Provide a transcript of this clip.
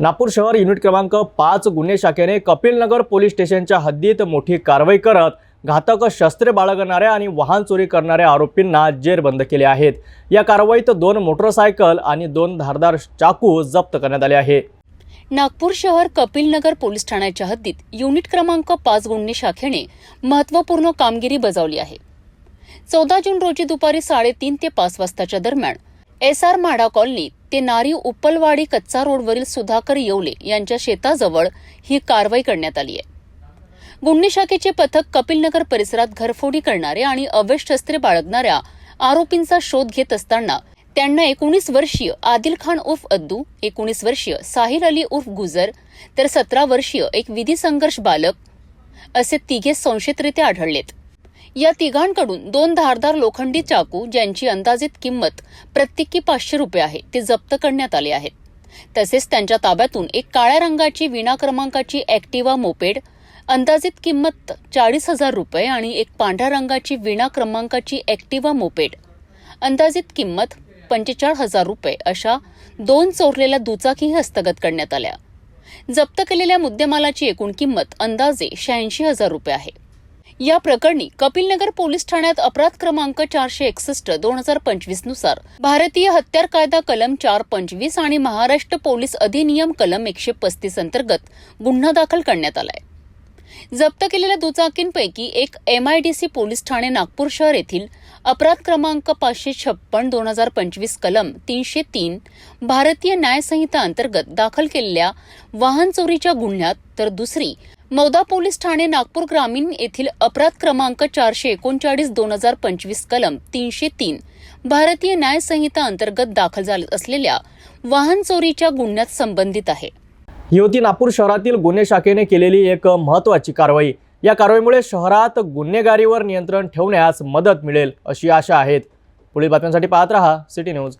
नागपूर शहर युनिट क्रमांक पाच गुन्हे शाखेने कपिलनगर पोलीस स्टेशनच्या हद्दीत मोठी कारवाई करत घातक शस्त्रे बाळगणाऱ्या आणि वाहन चोरी करणाऱ्या आरोपींना जेरबंद केले आहेत. या कारवाईत दोन मोटरसायकल आणि दोन धारदार चाकू जप्त करण्यात आले आहे. नागपूर शहर कपिलनगर पोलीस ठाण्याच्या हद्दीत युनिट क्रमांक पाच गुन्हे शाखेने महत्त्वपूर्ण कामगिरी बजावली आहे. चौदा जून रोजी दुपारी साडेतीन ते पाच वाजताच्या दरम्यान एस आर माडा कॉलनी ते नारी उपलवाडी कच्चा रोडवरील सुधाकर येवले यांच्या शेताजवळ ही कारवाई करण्यात आली आहे. गुन्हे शाखेचे पथक कपिलनगर परिसरात घरफोडी करणारे आणि अवैध शस्त्रे बाळगणाऱ्या आरोपींचा शोध घेत असताना त्यांना एकोणीस वर्षीय आदिल खान उर्फ अद्दू एकोणीस वर्षीय साहिल अली उर्फ गुजर तर सतरा वर्षीय एक विधी संघर्ष बालक असे तिघे संशयितरित्या आढळलेत. या तिघांकडून दोन धारदार लोखंडी चाकू ज्यांची अंदाजित किंमत प्रत्येकी पाचशे रुपये आहे ते जप्त करण्यात आले आहेत. तसेच त्यांच्या ताब्यातून एक काळ्या रंगाची विना क्रमांकाची ॲक्टिवा मोपेड अंदाजित किंमत चाळीस हजार रुपये आणि एक पांढऱ्या रंगाची विना क्रमांकाची ॲक्टिवा मोपेड. अंदाजित किंमत पंचेचाळीस हजार रुपये अशा दोन चोरलेल्या दुचाकीही हस्तगत करण्यात आल्या. जप्त केलेल्या मुद्देमालाची एकूण किंमत अंदाजे शहाऐंशी हजार रुपये आहे. या प्रकरणी कपिलनगर पोलीस ठाण्यात अपराध क्रमांक चारशे एकसष्ट दोन हजार पंचवीसनुसार भारतीय हत्यार कायदा कलम चार पंचवीस आणि महाराष्ट्र पोलीस अधिनियम कलम एकशे पस्तीस अंतर्गत गुन्हा दाखल करण्यात आलाय. जप्त केलेल्या दुचाकींपैकी एक एमआयडीसी पोलीस ठाणे नागपूर शहर येथील अपराध क्रमांक पाचशे छप्पन दोन हजार पंचवीस कलम तीनशे तीन भारतीय न्यायसंहिता अंतर्गत दाखल केलेल्या वाहन चोरीच्या गुन्ह्यात तर दुसरी मौदा पोलीस ठाणे नागपूर ग्रामीण येथील अपराध क्रमांक चारशे एकोणचाळीस दोन हजार पंचवीस कलम तीनशे तीन भारतीय न्यायसंहिता अंतर्गत दाखल झाले असलेल्या वाहन चोरीच्या गुन्ह्यात संबंधित आहे. युवती नागपूर शहरातील गुन्हे शाखेने केलेली एक महत्त्वाची कारवाई. या कारवाईमुळे शहरात गुन्हेगारीवर नियंत्रण ठेवण्यास मदत मिळेल अशी आशा आहेत. पुढील बातम्यांसाठी पाहत रहा. City news.